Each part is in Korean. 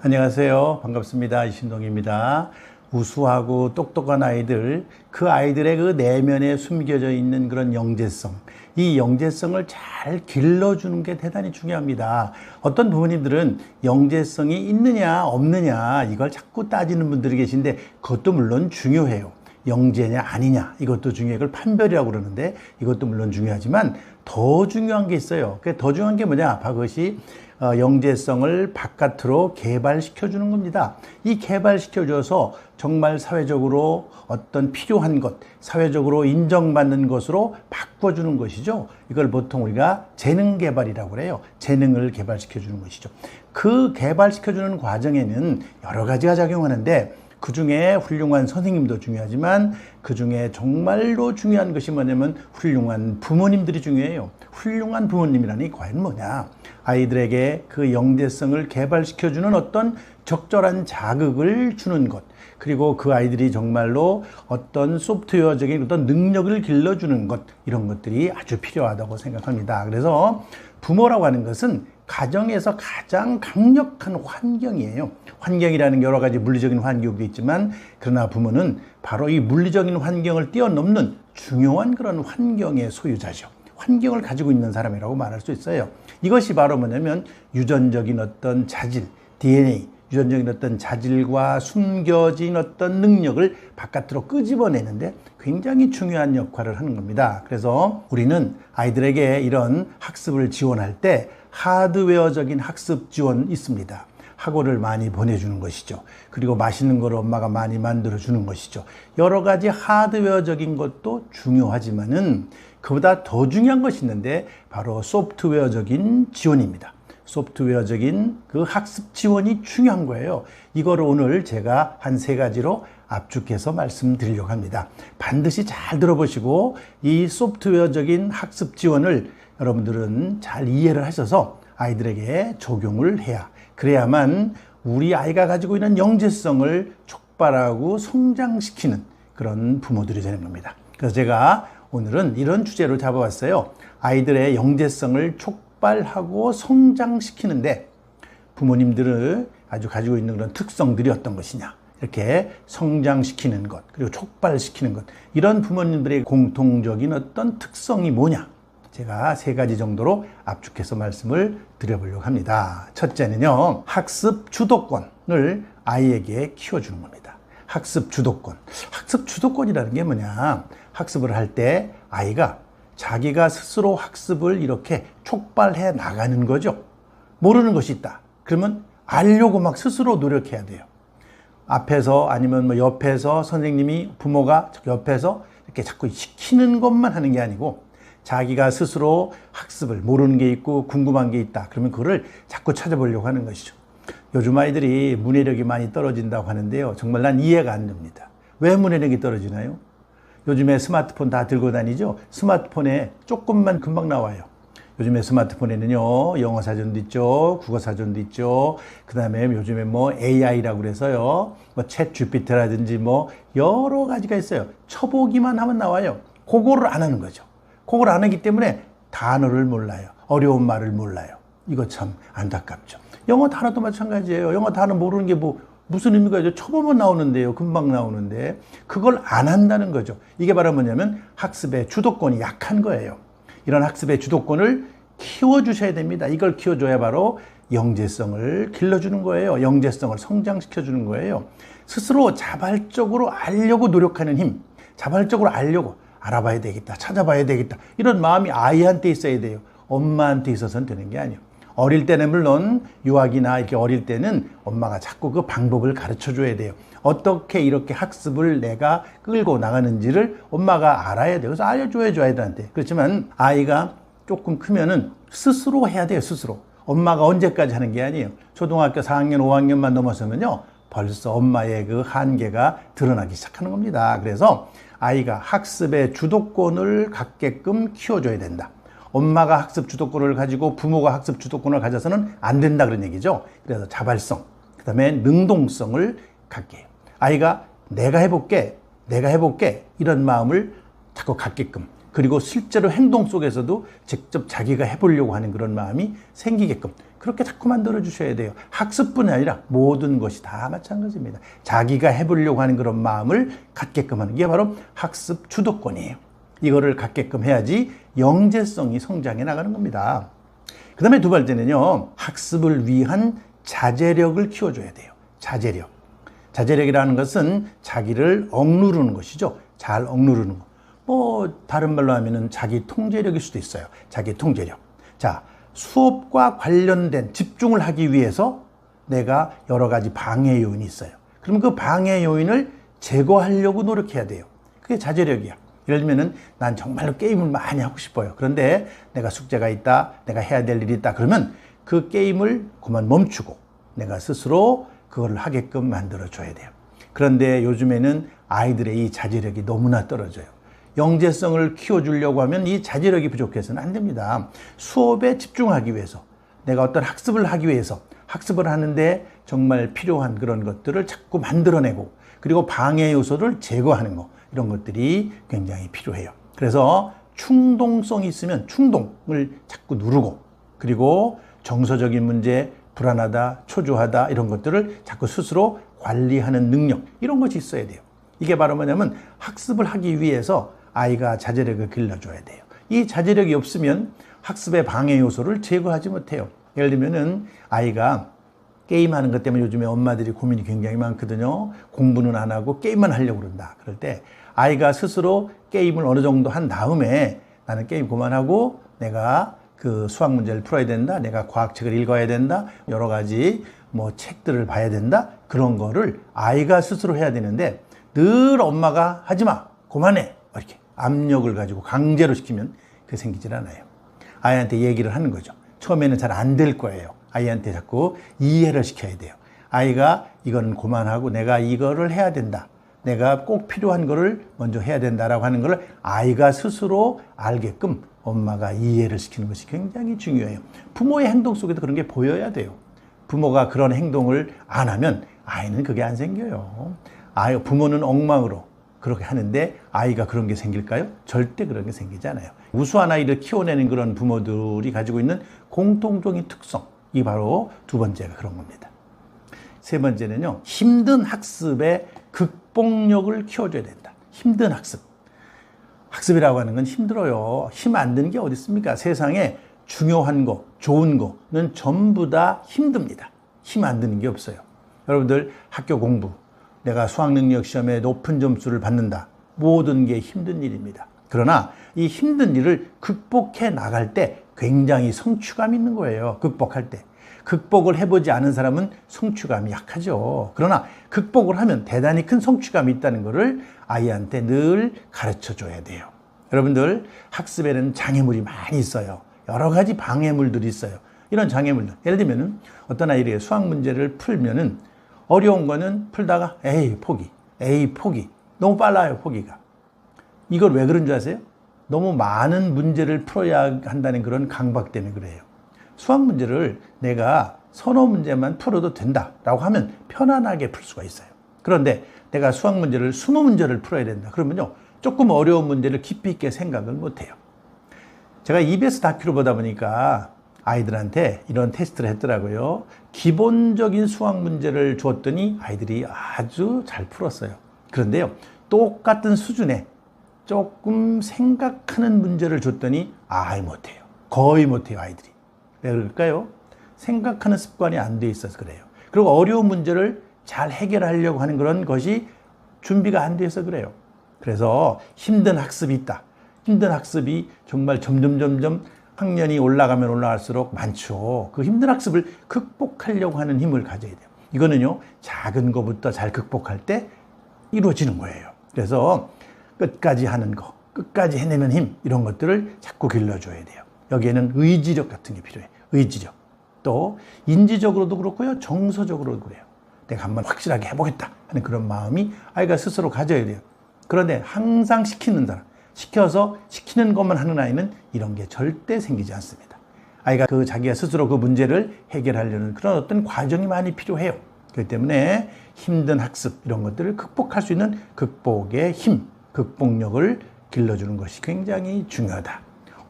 안녕하세요. 반갑습니다. 이신동입니다. 우수하고 똑똑한 아이들, 그 아이들의 그 내면에 숨겨져 있는 그런 영재성, 이 영재성을 잘 길러주는 게 대단히 중요합니다. 어떤 부모님들은 영재성이 있느냐, 없느냐, 이걸 자꾸 따지는 분들이 계신데, 그것도 물론 중요해요. 영재냐, 아니냐, 이것도 중요해. 그걸 판별이라고 그러는데, 이것도 물론 중요하지만, 더 중요한 게 있어요. 그게 더 중요한 게 뭐냐? 바로 그것이 어, 영재성을 바깥으로 개발시켜 주는 겁니다. 이 개발시켜 줘서 정말 사회적으로 어떤 필요한 것, 사회적으로 인정받는 것으로 바꿔 주는 것이죠. 이걸 보통 우리가 재능 개발이라고 그래요. 재능을 개발시켜 주는 것이죠. 그 개발시켜 주는 과정에는 여러 가지가 작용하는데 그 중에 훌륭한 선생님도 중요하지만 그 중에 정말로 중요한 것이 뭐냐면 훌륭한 부모님들이 중요해요. 훌륭한 부모님이라니 과연 뭐냐? 아이들에게 그 영재성을 개발시켜주는 어떤 적절한 자극을 주는 것. 그리고 그 아이들이 정말로 어떤 소프트웨어적인 어떤 능력을 길러주는 것. 이런 것들이 아주 필요하다고 생각합니다. 그래서 부모라고 하는 것은 가정에서 가장 강력한 환경이에요. 환경이라는 여러 가지 물리적인 환경도 있지만 그러나 부모는 바로 이 물리적인 환경을 뛰어넘는 중요한 그런 환경의 소유자죠. 환경을 가지고 있는 사람이라고 말할 수 있어요. 이것이 바로 뭐냐면 유전적인 어떤 자질, DNA, 유전적인 어떤 자질과 숨겨진 어떤 능력을 바깥으로 끄집어내는데 굉장히 중요한 역할을 하는 겁니다. 그래서 우리는 아이들에게 이런 학습을 지원할 때 하드웨어적인 학습 지원 있습니다. 학원을 많이 보내주는 것이죠. 그리고 맛있는 걸 엄마가 많이 만들어주는 것이죠. 여러 가지 하드웨어적인 것도 중요하지만은 그보다 더 중요한 것이 있는데 바로 소프트웨어적인 지원입니다. 소프트웨어적인 그 학습 지원이 중요한 거예요. 이거를 오늘 제가 한 세 가지로 압축해서 말씀드리려고 합니다. 반드시 잘 들어보시고 이 소프트웨어적인 학습 지원을 여러분들은 잘 이해를 하셔서 아이들에게 적용을 해야 그래야만 우리 아이가 가지고 있는 영재성을 촉발하고 성장시키는 그런 부모들이 되는 겁니다. 그래서 제가 오늘은 이런 주제로 잡아왔어요. 아이들의 영재성을 촉 발하고 성장시키는데 부모님들을 아주 가지고 있는 그런 특성들이 어떤 것이냐. 이렇게 성장시키는 것, 그리고 촉발시키는 것. 이런 부모님들의 공통적인 어떤 특성이 뭐냐. 제가 세 가지 정도로 압축해서 말씀을 드려보려고 합니다. 첫째는요, 학습 주도권을 아이에게 키워주는 겁니다. 학습 주도권. 학습 주도권이라는 게 뭐냐. 학습을 할 때 아이가 자기가 스스로 학습을 이렇게 촉발해 나가는 거죠. 모르는 것이 있다. 그러면 알려고 막 스스로 노력해야 돼요. 앞에서 아니면 뭐 옆에서 선생님이 부모가 옆에서 이렇게 자꾸 시키는 것만 하는 게 아니고 자기가 스스로 학습을 모르는 게 있고 궁금한 게 있다. 그러면 그거를 자꾸 찾아보려고 하는 것이죠. 요즘 아이들이 문해력이 많이 떨어진다고 하는데요. 정말 난 이해가 안 됩니다. 왜 문해력이 떨어지나요? 요즘에 스마트폰 다 들고 다니죠? 스마트폰에 조금만 금방 나와요. 요즘에 스마트폰에는요, 영어 사전도 있죠, 국어 사전도 있죠, 그 다음에 요즘에 뭐 AI라고 그래서요, 뭐챗 GPT라든지 뭐 여러 가지가 있어요. 쳐보기만 하면 나와요. 그거를 안 하는 거죠. 그걸 안 하기 때문에 단어를 몰라요. 어려운 말을 몰라요. 이거 참 안타깝죠. 영어 단어도 마찬가지예요. 영어 단어 모르는 게 뭐, 무슨 의미가 있죠? 쳐보면 나오는데요. 금방 나오는데. 그걸 안 한다는 거죠. 이게 바로 뭐냐면 학습의 주도권이 약한 거예요. 이런 학습의 주도권을 키워주셔야 됩니다. 이걸 키워줘야 바로 영재성을 길러주는 거예요. 영재성을 성장시켜주는 거예요. 스스로 자발적으로 알려고 노력하는 힘, 자발적으로 알려고 알아봐야 되겠다, 찾아봐야 되겠다. 이런 마음이 아이한테 있어야 돼요. 엄마한테 있어서는 되는 게 아니에요. 어릴 때는 물론 유아기나 이렇게 어릴 때는 엄마가 자꾸 그 방법을 가르쳐 줘야 돼요. 어떻게 이렇게 학습을 내가 끌고 나가는지를 엄마가 알아야 돼요. 그래서 알려줘야죠, 아이들한테. 그렇지만 아이가 조금 크면은 스스로 해야 돼요, 스스로. 엄마가 언제까지 하는 게 아니에요. 초등학교 4학년, 5학년만 넘어서면요. 벌써 엄마의 그 한계가 드러나기 시작하는 겁니다. 그래서 아이가 학습의 주도권을 갖게끔 키워줘야 된다. 엄마가 학습 주도권을 가지고 부모가 학습 주도권을 가져서는 안 된다 그런 얘기죠. 그래서 자발성, 그 다음에 능동성을 갖게. 아이가 내가 해볼게, 내가 해볼게 이런 마음을 자꾸 갖게끔 그리고 실제로 행동 속에서도 직접 자기가 해보려고 하는 그런 마음이 생기게끔 그렇게 자꾸 만들어 주셔야 돼요. 학습뿐 아니라 모든 것이 다 마찬가지입니다. 자기가 해보려고 하는 그런 마음을 갖게끔 하는 게 바로 학습 주도권이에요. 이거를 갖게끔 해야지 영재성이 성장해 나가는 겁니다. 그 다음에 두 번째는요, 학습을 위한 자제력을 키워줘야 돼요. 자제력. 자제력이라는 것은 자기를 억누르는 것이죠. 잘 억누르는 거. 뭐, 다른 말로 하면은 자기 통제력일 수도 있어요. 자기 통제력. 자, 수업과 관련된 집중을 하기 위해서 내가 여러 가지 방해 요인이 있어요. 그러면 그 방해 요인을 제거하려고 노력해야 돼요. 그게 자제력이야. 예를 들면은 난 정말로 게임을 많이 하고 싶어요. 그런데 내가 숙제가 있다, 내가 해야 될 일이 있다. 그러면 그 게임을 그만 멈추고 내가 스스로 그걸 하게끔 만들어 줘야 돼요. 그런데 요즘에는 아이들의 이 자제력이 너무나 떨어져요. 영재성을 키워주려고 하면 이 자제력이 부족해서는 안 됩니다. 수업에 집중하기 위해서, 내가 어떤 학습을 하기 위해서, 학습을 하는데 정말 필요한 그런 것들을 자꾸 만들어내고, 그리고 방해 요소를 제거하는 거, 이런 것들이 굉장히 필요해요. 그래서 충동성이 있으면 충동을 자꾸 누르고, 그리고 정서적인 문제, 불안하다, 초조하다, 이런 것들을 자꾸 스스로 관리하는 능력, 이런 것이 있어야 돼요. 이게 바로 뭐냐면 학습을 하기 위해서 아이가 자제력을 길러줘야 돼요. 이 자제력이 없으면 학습의 방해 요소를 제거하지 못해요. 예를 들면은 아이가 게임하는 것 때문에 요즘에 엄마들이 고민이 굉장히 많거든요. 공부는 안 하고 게임만 하려고 그런다. 그럴 때 아이가 스스로 게임을 어느 정도 한 다음에 나는 게임 그만하고 내가 그 수학 문제를 풀어야 된다. 내가 과학책을 읽어야 된다. 여러 가지 뭐 책들을 봐야 된다. 그런 거를 아이가 스스로 해야 되는데 늘 엄마가 하지 마. 그만해. 이렇게 압력을 가지고 강제로 시키면 그 생기질 않아요. 아이한테 얘기를 하는 거죠. 처음에는 잘 안 될 거예요. 아이한테 자꾸 이해를 시켜야 돼요. 아이가 이거는 그만하고 내가 이거를 해야 된다. 내가 꼭 필요한 거를 먼저 해야 된다라고 하는 걸 아이가 스스로 알게끔 엄마가 이해를 시키는 것이 굉장히 중요해요. 부모의 행동 속에도 그런 게 보여야 돼요. 부모가 그런 행동을 안 하면 아이는 그게 안 생겨요. 아이, 부모는 엉망으로 그렇게 하는데 아이가 그런 게 생길까요? 절대 그런 게 생기지 않아요. 우수한 아이를 키워내는 그런 부모들이 가지고 있는 공통적인 특성. 이 바로 두 번째가 그런 겁니다. 세 번째는요, 힘든 학습의 극복력을 키워줘야 된다. 힘든 학습. 학습이라고 하는 건 힘들어요. 힘 안 드는 게 어디 있습니까? 세상에 중요한 거, 좋은 거는 전부 다 힘듭니다. 힘 안 드는 게 없어요. 여러분들 학교 공부, 내가 수학 능력 시험에 높은 점수를 받는다. 모든 게 힘든 일입니다. 그러나 이 힘든 일을 극복해 나갈 때 굉장히 성취감 있는 거예요. 극복할 때. 극복을 해보지 않은 사람은 성취감이 약하죠. 그러나 극복을 하면 대단히 큰 성취감이 있다는 것을 아이한테 늘 가르쳐 줘야 돼요. 여러분들 학습에는 장애물이 많이 있어요. 여러 가지 방해물들이 있어요. 이런 장애물들. 예를 들면 어떤 아이들이 수학 문제를 풀면은 어려운 거는 풀다가 에이 포기, 에이 포기. 너무 빨라요 포기가. 이걸 왜 그런 줄 아세요? 너무 많은 문제를 풀어야 한다는 그런 강박 때문에 그래요. 수학 문제를 내가 서너 문제만 풀어도 된다라고 하면 편안하게 풀 수가 있어요. 그런데 내가 수학 문제를 스무 문제를 풀어야 된다. 그러면요. 조금 어려운 문제를 깊이 있게 생각을 못 해요. 제가 EBS 다큐를 보다 보니까 아이들한테 이런 테스트를 했더라고요. 기본적인 수학 문제를 줬더니 아이들이 아주 잘 풀었어요. 그런데요. 똑같은 수준의 조금 생각하는 문제를 줬더니 아예 못해요. 거의 못해요, 아이들이. 왜 그럴까요? 생각하는 습관이 안 돼 있어서 그래요. 그리고 어려운 문제를 잘 해결하려고 하는 그런 것이 준비가 안 돼서 그래요. 그래서 힘든 학습이 있다. 힘든 학습이 정말 점점 점점 학년이 올라가면 올라갈수록 많죠. 그 힘든 학습을 극복하려고 하는 힘을 가져야 돼요. 이거는요, 작은 것부터 잘 극복할 때 이루어지는 거예요. 그래서 끝까지 하는 거, 끝까지 해내는 힘, 이런 것들을 자꾸 길러줘야 돼요. 여기에는 의지력 같은 게 필요해. 의지력. 또, 인지적으로도 그렇고요, 정서적으로도 그래요. 내가 한번 확실하게 해보겠다 하는 그런 마음이 아이가 스스로 가져야 돼요. 그런데 항상 시키는 사람, 시켜서 시키는 것만 하는 아이는 이런 게 절대 생기지 않습니다. 아이가 그 자기가 스스로 그 문제를 해결하려는 그런 어떤 과정이 많이 필요해요. 그렇기 때문에 힘든 학습 이런 것들을 극복할 수 있는 극복의 힘, 극복력을 길러주는 것이 굉장히 중요하다.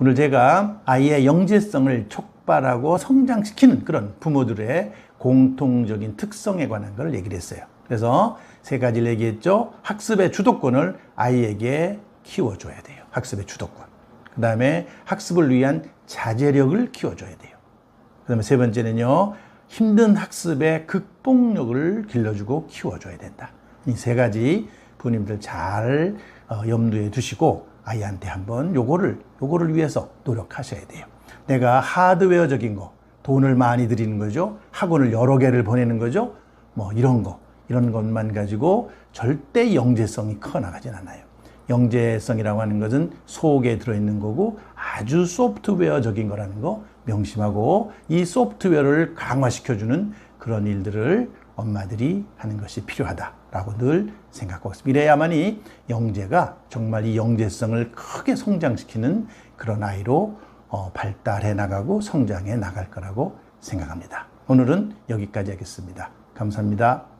오늘 제가 아이의 영재성을 촉발하고 성장시키는 그런 부모들의 공통적인 특성에 관한 걸 얘기를 했어요. 그래서 세 가지를 얘기했죠. 학습의 주도권을 아이에게 키워줘야 돼요. 학습의 주도권. 그 다음에 학습을 위한 자제력을 키워줘야 돼요. 그 다음에 세 번째는요, 힘든 학습의 극복력을 길러주고 키워줘야 된다. 이 세 가지 부모님들 잘 어, 염두에 두시고 아이한테 한번 요거를, 요거를 위해서 노력하셔야 돼요. 내가 하드웨어적인 거, 돈을 많이 들이는 거죠. 학원을 여러 개를 보내는 거죠. 뭐 이런 거, 이런 것만 가지고 절대 영재성이 커 나가진 않아요. 영재성이라고 하는 것은 속에 들어있는 거고 아주 소프트웨어적인 거라는 거 명심하고 이 소프트웨어를 강화시켜주는 그런 일들을 엄마들이 하는 것이 필요하다 라고 늘 생각하고 있습니다. 이래야만이 영재가 정말 이 영재성을 크게 성장시키는 그런 아이로 어, 발달해 나가고 성장해 나갈 거라고 생각합니다. 오늘은 여기까지 하겠습니다. 감사합니다.